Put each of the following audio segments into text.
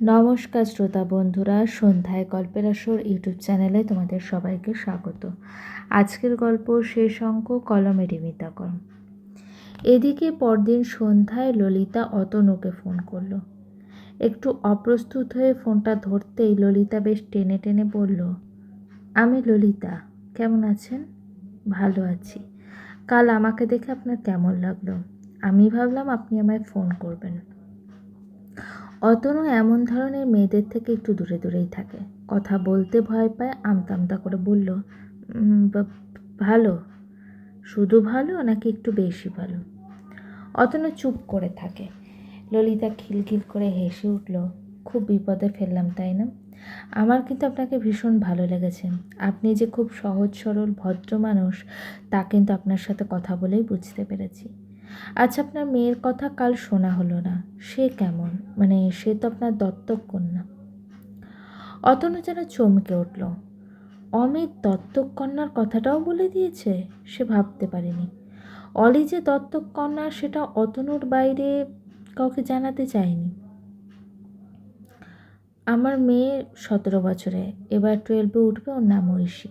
নমস্কার শ্রোতা বন্ধুরা, সন্ধ্যায় গল্পের আসর ইউটিউব চ্যানেলে তোমাদের সবাইকে স্বাগত। আজকের গল্প শেষ অঙ্ক, কলমে রিমিতাকর এদিকে পরদিন সন্ধ্যায় ললিতা অতনুকে ফোন করল। একটু অপ্রস্তুত হয়ে ফোনটা ধরতেই ললিতা বেশ টেনে টেনে বলল, আমি ললিতা, কেমন আছেন? ভালো আছি। কাল আমাকে দেখে আপনার কেমন লাগল? আমি ভাবলাম আপনি আমায় ফোন করবেন। অতনু এমন ধরনের মেয়েদের থেকে একটু দূরে দূরেই থাকে। কথা বলতে ভয় পায় আমতা আমতা করে বলল ভালো। শুধু ভালো নাকি একটু বেশি ভালো? অতনু চুপ করে থাকে। ললিতা খিলখিল করে হেসে উঠল, খুব বিপদে ফেললাম, তাই না? আমার কিন্তু আপনাকে ভীষণ ভালো লেগেছে। আপনি যে খুব সহজ সরল, ভদ্র মানুষ, তা কিন্তু আপনার সাথে কথা বলেই বুঝতে পেরেছি। আচ্ছা আপনার মেয়ের কথা কাল শোনা হলো না। সে কেমন? মানে সে তো আপনার দত্তক কন্যা। অতনু যেন চমকে উঠল। অমিত দত্তক কন্যার কথাটাও বলে দিয়েছে? সে ভাবতে পারেনি। অলি যে দত্তক কন্যা, সেটা অতনুর বাইরে কাউকে জানাতে চায়নি। আমার মেয়ে সতেরো বছরে, এবার টুয়েলভে উঠবে, ওর নাম ঐশী।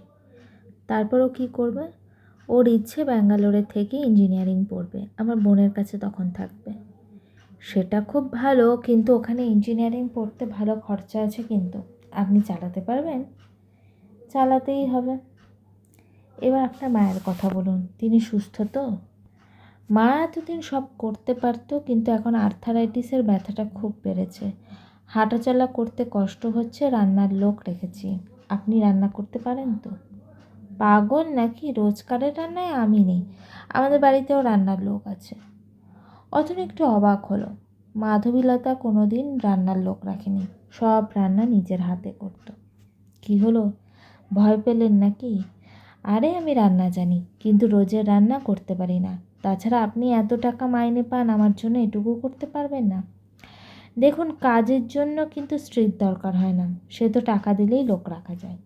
তারপর ও কী করবে? ওর ইচ্ছে ব্যাঙ্গালোরে থেকে ইঞ্জিনিয়ারিং পড়বে, আমার বোনের কাছে তখন থাকবে। সেটা খুব ভালো, কিন্তু ওখানে ইঞ্জিনিয়ারিং পড়তে ভালো খরচা আছে কিন্তু। আপনি চালাতে পারবেন? চালাতেই হবে। এবার আপনার মায়ের কথা বলুন, তিনি সুস্থ তো? মা এতদিন সব করতে পারতো, কিন্তু এখন আর্থারাইটিসের ব্যথাটা খুব বেড়েছে। হাঁটাচলা করতে কষ্ট হচ্ছে, রান্নার লোক রেখেছি। আপনি রান্না করতে পারেন তো? পাগল নাকি রোজকারের রান্নায় আমি নেই? আমাদের বাড়িতেও রান্নার লোক আছে। অতনু একটু অবাক হলো। মাধবীলতা কোনো দিন রান্নার লোক রাখেনি। সব রান্না নিজের হাতে করতো। কি হলো? ভয় পেলেন নাকি? আরে আমি রান্না জানি, কিন্তু রোজের রান্না করতে পারি না। তাছাড়া আপনি এত টাকা মাইনে পান, আমার জন্য এটুকু করতে পারবেন না। দেখুন, কাজের জন্য কিন্তু স্ত্রীর দরকার হয় না। সে তো টাকা দিলেই লোক রাখা যায়।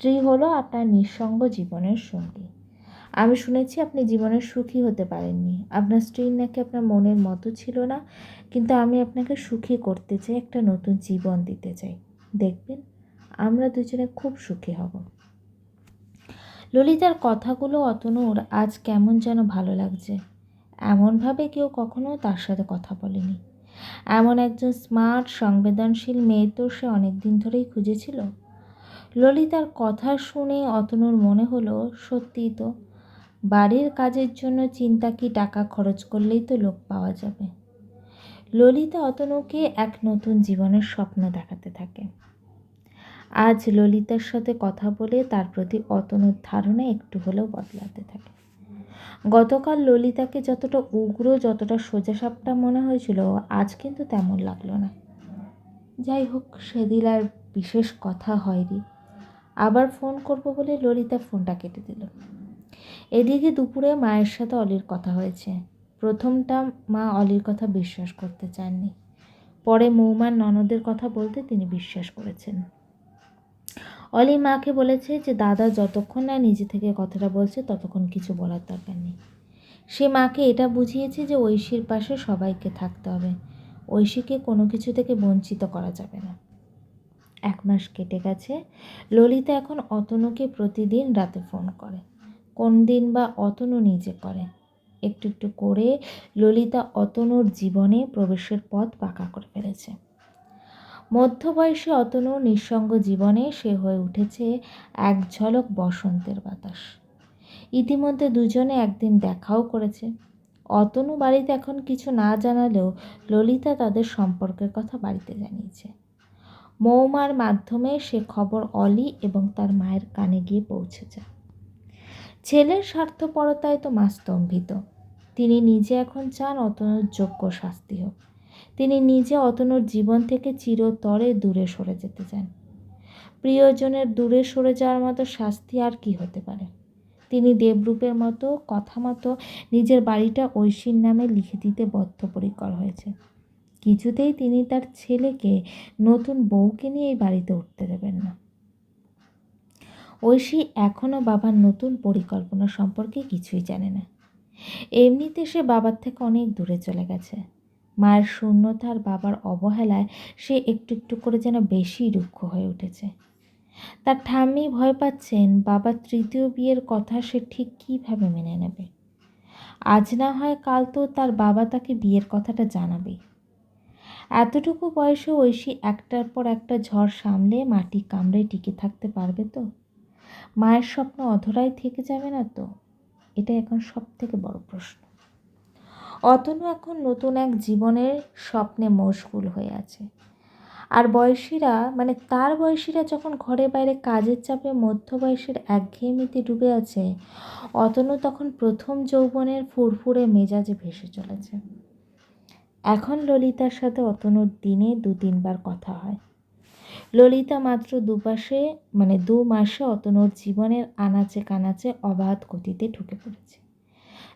স্ত্রী হলো আপনার নিঃসঙ্গ জীবনের সঙ্গী। আমি শুনেছি আপনি জীবনে সুখী হতে পারেননি। আপনার স্ত্রীর নাকি আপনার মনের মতো ছিল না, কিন্তু আমি আপনাকে সুখী করতে চাই, একটা নতুন জীবন দিতে চাই। দেখবেন, আমরা দুজনে খুব সুখী হব। ললিতার কথাগুলো অতনুর আজ কেমন যেন ভালো লাগছে। এমনভাবে কেউ কখনো তার সাথে কথা বলেনি। এমন একজন স্মার্ট, সংবেদনশীল মেয়ে তো সে অনেক দিন ধরেই খুঁজেছিল। ললিতার কথা শুনে অতনুর মনে হলো, সত্যিই তো, বাড়ির কাজের জন্য চিন্তা কি টাকা খরচ করলেই তো লোক পাওয়া যাবে? ললিতা অতনুকে এক নতুন জীবনের স্বপ্ন দেখাতে থাকে। আজ ললিতার সাথে কথা বলে তার প্রতি অতনুর ধারণা একটু হলেও বদলাতে থাকে। গতকাল ললিতাকে যতটা উগ্র, যতটা সোজাসাপটা মনে হয়েছিল, আজ কিন্তু তেমন লাগল না। যাই হোক, সেদিন আর বিশেষ কথা হয়নি। আবার ফোন করব বলে ললিতা ফোনটা কেটে দিল। এদিকে দুপুরে মায়ের সাথে অলির কথা হয়েছে। প্রথমটা মা অলির কথা বিশ্বাস করতে চাননি। পরে মৌমার ননদের কথা বলতে তিনি বিশ্বাস করেছেন। অলি মাকে বলেছে যে, দাদা যতক্ষণ না নিজে থেকে কথাটা বলছে, ততক্ষণ কিছু বলার দরকার নেই। সে মাকে এটা বুঝিয়েছে যে, ঐশীর পাশে সবাইকে থাকতে হবে। ঐশীকে কোনো কিছু থেকে বঞ্চিত করা যাবে না। এক মাস কেটে গেছে। ললিতা এখন অতনুকে প্রতিদিন রাতে ফোন করে। কোন দিন বা অতনু নিজে করে। একটু একটু করে ললিতা অতনুর জীবনে প্রবেশের পথ পাকা করে ফেলেছে। মধ্যবয়সী অতনু নিঃসঙ্গ জীবনে সে হয়ে উঠেছে এক ঝলক বসন্তের বাতাস। ইতিমধ্যে দুজনে একদিন দেখাও করেছে। অতনু বাড়িতে এখন কিছু না জানালেও ললিতা তাদের সম্পর্কের কথা বাড়িতে জানিয়েছে। মৌমার মাধ্যমে সে খবর অলি এবং তার মায়ের কানে গিয়ে পৌঁছে যায়। ছেলের স্বার্থপরতায় তো মা স্তম্ভিত। তিনি নিজে এখন চান অতনুর যোগ্য শাস্তি হোক। তিনি নিজে অতনুর জীবন থেকে চিরতরে দূরে সরে যেতে চান। প্রিয়জনের দূরে সরে যাওয়ার মতো শাস্তি আর কি হতে পারে? তিনি দেবরূপের মতো কথা মতো নিজের বাড়িটা ঐশীর নামে লিখে দিতে বদ্ধপরিকর হয়েছে কিছুতেই তিনি তার ছেলেকে নতুন বউকে নিয়ে এই বাড়িতে উঠতে দেবেন না। ঐশী এখনও বাবার নতুন পরিকল্পনা সম্পর্কে কিছুই জানে না। এমনিতে সে বাবার থেকে অনেক দূরে চলে গেছে। মায়ের শূন্যতা আর বাবার অবহেলায় সে একটু একটু করে যেন বেশি রুক্ষ হয়ে উঠেছে। তার ঠাম্মি ভয় পাচ্ছেন বাবার তৃতীয় বিয়ের কথা সে ঠিক কীভাবে মেনে নেবে। আজ না হয় কাল তো তার বাবা তাকে বিয়ের কথাটা জানাবে এতটুকু বয়সে ঐশী একটার পর একটা ঝড় সামলে মাটি কামড়ে টিকে থাকতে পারবে তো? মায়ের স্বপ্ন অধরাই থেকে যাবে না তো? এটা এখন সব থেকে বড় প্রশ্ন। অতনু এখন নতুন এক জীবনের স্বপ্নে মশগুল হয়ে আছে। আর বয়সীরা মানে তার বয়সীরা যখন ঘরে বাইরে কাজের চাপে মধ্য বয়সের একঘেয়েমিতে ডুবে আছে, অতনু তখন প্রথম যৌবনের ফুরফুরে মেজাজে ভেসে চলেছে। এখন ললিতার সাথে অতনুর দিনে দু তিনবার কথা হয়। ললিতা মাত্র দুপাশে মানে দু মাসে অতনুর জীবনের আনাচে কানাচে অবাধ গতিতে ঢুকে পড়েছে।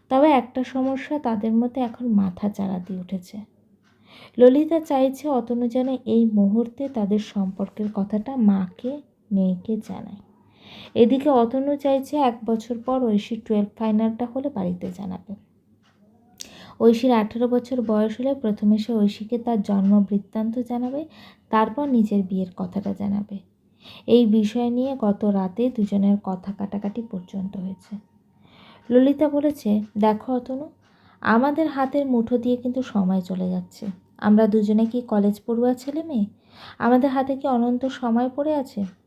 তবে একটা সমস্যা তাদের মধ্যে এখন মাথা চাড়া দিয়ে উঠেছে। ললিতা চাইছে অতনু যেন এই মুহূর্তে তাদের সম্পর্কের কথাটা মাকে, মেয়েকে জানায়। এদিকে অতনু চাইছে এক বছর পর ঐশী টুয়েলভ ফাইনালটা হলে বাড়িতে জানাবে। ঐশীর আঠেরো বছর বয়স হলে প্রথমে সে ঐশীকে তার জন্ম বৃত্তান্ত জানাবে, তারপর নিজের বিয়ের কথাটা জানাবে। এই বিষয় নিয়ে গত রাতে দুজনের কথা কাটাকাটি পর্যন্ত হয়েছে। ললিতা বলেছে, দেখো অতনু, আমাদের হাতের মুঠো দিয়ে কিন্তু সময় চলে যাচ্ছে। আমরা দুজনে কি কলেজ পড়ুয়া ছেলে মেয়ে? আমাদের হাতে কি অনন্ত সময় পড়ে আছে?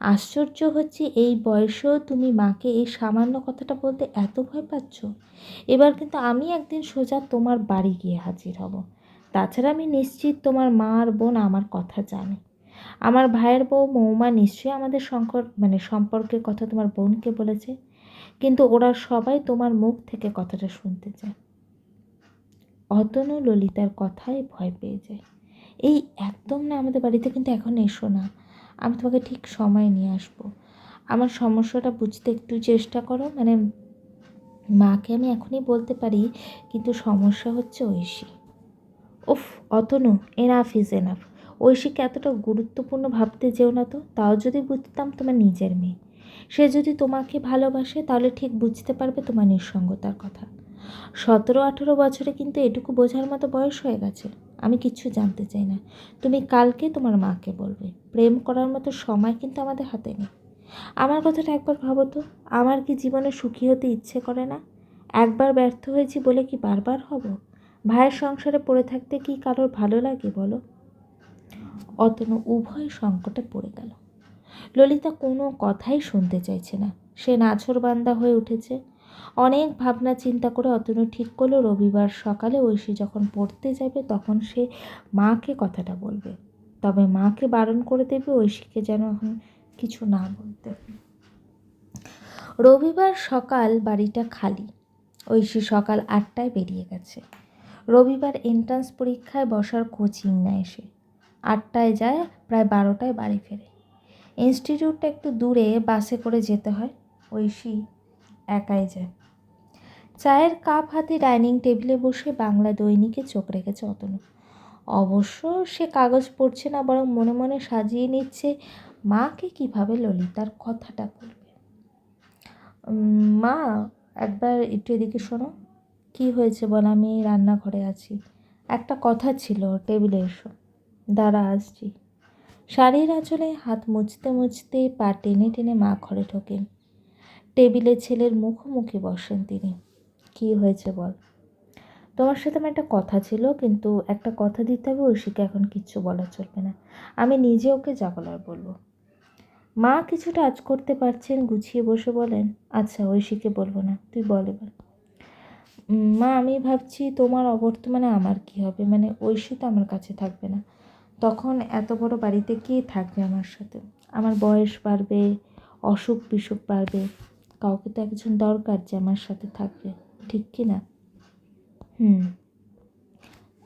আশ্চর্য হচ্ছে এই বয়সেও তুমি মাকে এই সামান্য কথাটা বলতে এত ভয় পাচ্ছ? এবার কিন্তু আমি একদিন সোজা তোমার বাড়ি গিয়ে হাজির হব। তাছাড়া আমি নিশ্চিত তোমার মা আর বোন আমার কথা জানে। আমার ভাইয়ের বউ মৌমা নিশ্চয়ই আমাদের শঙ্কর মানে সম্পর্কের কথা তোমার বোনকে বলেছে। কিন্তু ওরা সবাই তোমার মুখ থেকে কথাটা শুনতে চায়। অতনু ললিতার কথায় ভয় পেয়ে যায়। এই একদম না আমাদের বাড়িতে কিন্তু এখন এসো না। আমি তোমাকে ঠিক সময় নিয়ে আসব। আমার সমস্যাটা বুঝতে একটু চেষ্টা করো। মানে মাকে আমি এখনই বলতে পারি, কিন্তু সমস্যা হচ্ছে ঐশী। ওফ অতনু এনাফ ইজ এনাফ ঐশীকে এতটা গুরুত্বপূর্ণ ভাবতে যেও না তো, তাও যদি বুঝতাম তোমার নিজের মেয়ে। সে যদি তোমাকে ভালোবাসে, তাহলে ঠিক বুঝতে পারবে তোমার নিঃসঙ্গতার কথা। সতেরো আঠেরো বছরে কিন্তু এটুকু বোঝার মতো বয়স হয়ে গেছে। আমি কিচ্ছু জানতে চাই না। তুমি কালকে তোমার মাকে বলবে। প্রেম করার মতো সময় কিন্তু আমাদের হাতে নেই। আমার কথাটা একবার ভাবো তো, আমার কি জীবনে সুখী হতে ইচ্ছে করে না? একবার ব্যর্থ হয়েছি বলে কি বারবার হব? ভাইয়ের সংসারে পড়ে থাকতে কি কারোর ভালো লাগে বলো? অতনু উভয় সংকটে পড়ে গেল। ললিতা কোনো কথাই শুনতে চাইছে না। সে নাছরবান্দা হয়ে উঠেছে। অনেক ভাবনা চিন্তা করে অতনু ঠিক করল, রবিবার সকালে ঐশী যখন পড়তে যাবে তখন সে মাকে কথাটা বলবে। তবে মাকে বারণ করে দেবে ঐশীকে যেন এখন কিছু না বলতে। রবিবার সকাল বাড়িটা খালি। ঐশী সকাল আটটায় বেরিয়ে গেছে। রবিবার এন্ট্রান্স পরীক্ষায় বসার কোচিং নেয় সে। আটটায় যায়, প্রায় বারোটায় বাড়ি ফেরে। ইনস্টিটিউটটা একটু দূরে বাসে করে যেতে হয়। ঐশী একাই যায়। চায়ের কাপ হাতে ডাইনিং টেবিলে বসে বাংলা দৈনিকে চোখ রেখেছে অতনু। অবশ্য সে কাগজ পড়ছে না, বরং মনে মনে সাজিয়ে নিচ্ছে, মাকে কীভাবে ললিতার কথাটা বলবে? মা, একবার একটু এদিকে শোনো। কি হয়েছে বল, আমি রান্নাঘরে আছি। একটা কথা ছিল, টেবিলে এসো। দাঁড়া, আসছি। শাড়ির আঁচলে হাত মুছতে মুছতে পা টেনে টেনে মা ঘরে ঢোকেন। টেবিলে ছেলের মুখোমুখি বসেন তিনি। কি হয়েছে বল? তোমার সাথে আমার একটা কথা ছিল, কিন্তু একটা কথা দিতে হবে ঐশীকে, এখন কিচ্ছু বলা চলবে না। আমি নিজে ওকে যা বলার বলব। মা কিছুটা আজ করতে পারছেন? গুছিয়ে বসে বলেন। আচ্ছা ঐশীকে বলব না, তুই বল এবার। মা, আমি ভাবছি তোমার অবর্তমানে আমার কি হবে? মানে ঐশী তো আমার কাছে থাকবে না। তখন এত বড় বাড়িতে কে থাকবে আমার সাথে? আমার বয়স বাড়বে অসুখ বিসুখ বাড়বে কাউকে তো একজন দরকার যে আমার সাথে থাকবে, ঠিক কি না? হুম।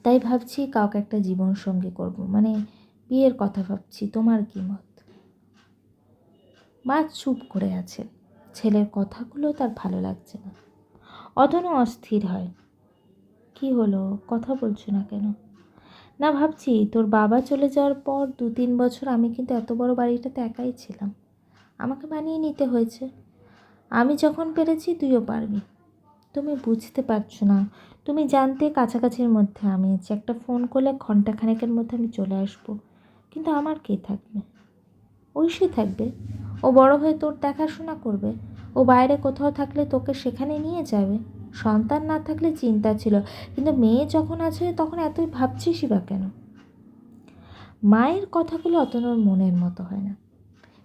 তাই ভাবছি কাউকে একটা জীবন সঙ্গী করব। মানে বিয়ের কথা ভাবছি, তোমার কি মত? মা চুপ করে আছে। ছেলের কথাগুলো তার ভালো লাগছে না। অতনু অস্থির হয়। কি হলো? কথা বলছো না কেন? না ভাবছি, তোর বাবা চলে যাওয়ার পর দু তিন বছর আমি কিন্তু এত বড় বাড়িটাতে একাই ছিলাম। আমাকে মানিয়ে নিতে হয়েছে। আমি যখন পেরেছি, তুইও পারবি। তুমি বুঝতে পারছ না। তুমি জানতে কাছাকাছির মধ্যে আমি আছি। একটা ফোন করলে ঘন্টাখানেকের মধ্যে আমি চলে আসব। কিন্তু আমার কে থাকবে? ঐশী থাকবে। ও বড় হয়ে তোর দেখাশোনা করবে। ও বাইরে কোথাও থাকলে তোকে সেখানে নিয়ে যাবে। সন্তান না থাকলে চিন্তা ছিল। কিন্তু মেয়ে যখন আছে, তখন এতই ভাবছিসই বা কেন? মায়ের কথাগুলো অতনুর মনের মতো হয় না।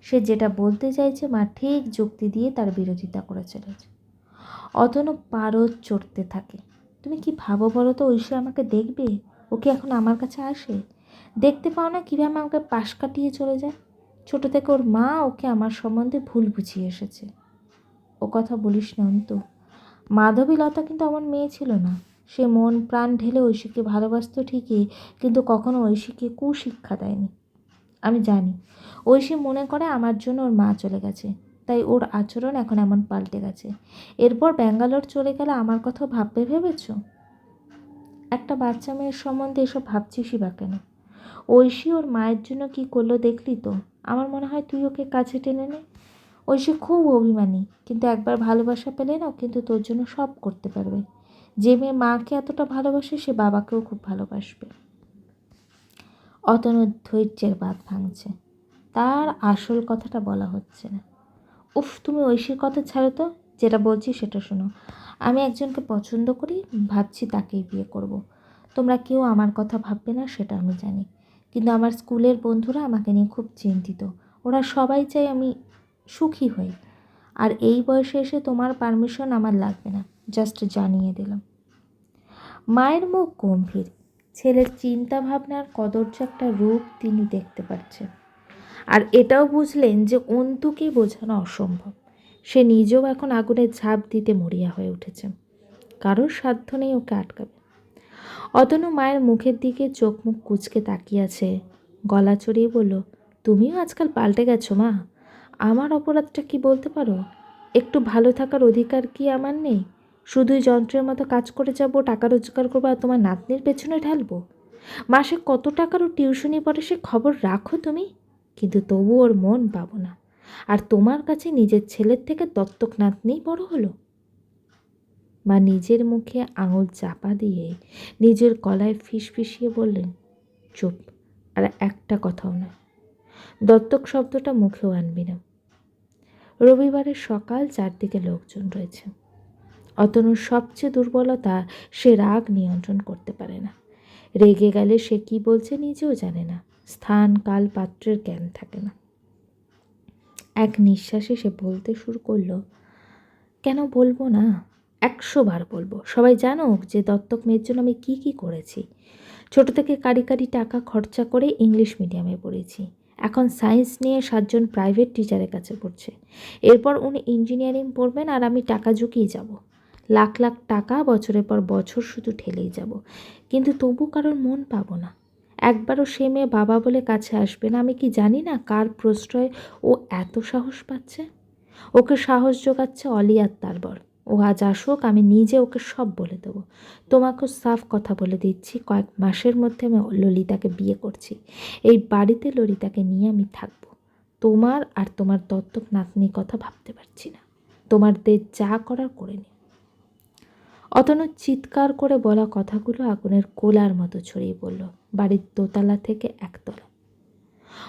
সে যেটা বলতে চাইছে মা ঠিক যুক্তি দিয়ে তার বিরোধিতা করে চলেছে। অতনু পারদ চড়তে থাকে। তুমি কি ভাবো বলো তো, ঐশী আমাকে দেখবে? ও কি এখন আমার কাছে আসে? দেখতে পাও না কীভাবে আমাকে পাশ কাটিয়ে চলে যায়? ছোট থেকে ওর মা ওকে আমার সম্বন্ধে ভুল বুঝিয়ে এসেছে। ও কথা বলিস না অন্তু। মাধবী লতা কিন্তু আমার মেয়ে ছিল না। সে মন প্রাণ ঢেলে ঐশীকে ভালোবাসত ঠিকই, কিন্তু কখনো ঐশীকে কুশিক্ষা দেয়নি। আমি জানি। ঐশী মনে করে আমার জন্য ওর মা চলে গেছে। তাই ওর আচরণ এখন এমন পাল্টে গেছে। এরপর ব্যাঙ্গালোর চলে গেলে আমার কথা ভাববে ভেবেছ? একটা বাচ্চা মেয়ের সম্বন্ধে এসব ভাবছিসই বা কেন? ঐশী ওর মায়ের জন্য কি করল দেখলি তো? আমার মনে হয় তুই ওকে কাছে টেনে নে। ঐশী খুব অভিমানী, কিন্তু একবার ভালোবাসা পেলে না কিন্তু তোর জন্য সব করতে পারবে। যে মেয়ে মাকে এতটা ভালোবাসে সে বাবাকেও খুব ভালোবাসবে। অতনু ধৈর্যের বাঁধ ভাঙছে। তার আসল কথাটা বলা হচ্ছে না। উফ, তুমি ঐশীর কথা ছাড়ো তো, যেটা বলছি সেটা শোনো। আমি একজনকে পছন্দ করি, ভাবছি তাকেই বিয়ে করব। তোমরা কেউ আমার কথা ভাববে না, সেটা আমি জানি। কিন্তু আমার স্কুলের বন্ধুরা আমাকে নিয়ে খুব চিন্তিত। ওরা সবাই চাই আমি সুখী হই। আর এই বয়সে এসে তোমার পারমিশন আমার লাগবে না, জাস্ট জানিয়ে দিলাম। মায়ের মুখ গম্ভীর। ছেলের চিন্তা ভাবনার কদর্য একটা রূপ তিনি দেখতে পাচ্ছেন আর এটাও বুঝলেন যে অন্তুকে বোঝানো অসম্ভব। সে নিজেও এখন আগুনে ঝাঁপ দিতে মরিয়া হয়ে উঠেছে। কারোর সাধ্য নেই ওকে আটকাবে। অতনু মায়ের মুখের দিকে চোখ মুখ কুচকে তাকিয়ে আছে গলা চড়িয়ে বলল, তুমিও আজকাল পাল্টে গেছো মা। আমার অপরাধটা কি বলতে পারো? একটু ভালো থাকার অধিকার কি আমার নেই? শুধুই যন্ত্রের মতো কাজ করে যাব, টাকা রোজগার করব আর তোমার নাতনির পেছনে ঢালবো? মাসে কত টাকারও টিউশনি পড়ে সে খবর রাখো তুমি? কিন্তু তবু ওর মন পাবো না। আর তোমার কাছে নিজের ছেলের থেকে দত্তক নাতনিই বড় হলো? মা নিজের মুখে আঙুল চাপা দিয়ে নিজের গলায় ফিস ফিসিয়ে বললেন, চুপ, আর একটা কথাও না দত্তক শব্দটা মুখেও আনবি না। রবিবারের সকাল চারদিকে লোকজন রয়েছে। অতনুর সবচেয়ে দুর্বলতা সে রাগ নিয়ন্ত্রণ করতে পারে না। রেগে গেলে সে কি বলছে নিজেও জানে না। স্থান, কাল, পাত্রের জ্ঞান থাকে না। এক নিঃশ্বাসে সে বলতে শুরু করল, কেন বলব না? একশো বার বলব। সবাই জানুক যে দত্তক মেয়ের জন্য আমি কী কী করেছি। ছোট থেকে কারি কারি টাকা খরচা করে ইংলিশ মিডিয়ামে পড়েছি। এখন সায়েন্স নিয়ে সাতজন প্রাইভেট টিচারের কাছে পড়ছে। এরপর উনি ইঞ্জিনিয়ারিং পড়বেন আর আমি টাকা ঝুঁকিয়ে যাব। লাখ লাখ টাকা বছরের পর বছর শুধু ঠেলেই যাব। কিন্তু তবু কারোর মন পাবো না। একবারও সে মেয়ে বাবা বলে কাছে আসবে না, আমি কি জানি না কার প্রশ্রয় ও এত সাহস পাচ্ছে? ওকে সাহস যোগাচ্ছে অলি আর তার বর। ও আজ আসুক, আমি নিজে ওকে সব বলে দেবো। তোমাকেও সাফ কথা বলে দিচ্ছি, কয়েক মাসের মধ্যে আমি ললিতাকে বিয়ে করছি। এই বাড়িতে ললিতাকে নিয়ে আমি থাকব। তোমার আর তোমার দত্তক নাতনির কথা ভাবতে পারছি না। তোমাদের যা করার করে নি অতনু চিৎকার করে বলা কথাগুলো আগুনের কোলার মতো ছড়িয়ে পড়ল বাড়ির দোতলা থেকে একতলা।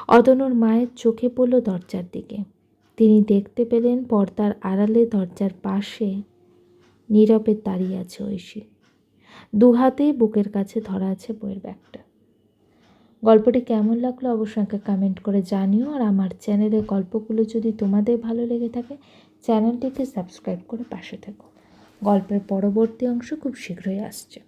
অতনুর মায়ের চোখে পড়ল দরজার দিকে। তিনি দেখতে পেলেন পর্দার আড়ালে দরজার পাশে নীরবে দাঁড়িয়ে আছে ঐশী। দু হাতেই বুকের কাছে ধরা আছে বইয়ের ব্যাগটা। গল্পটি কেমন লাগল অবশ্যই আমাকে কমেন্ট করে জানিও আর আমার চ্যানেলের গল্পগুলো যদি তোমাদের ভালো লেগে থাকে চ্যানেলটিকে সাবস্ক্রাইব করে পাশে থেকো। গল্পের পরবর্তী অংশ খুব শীঘ্রই আসছে।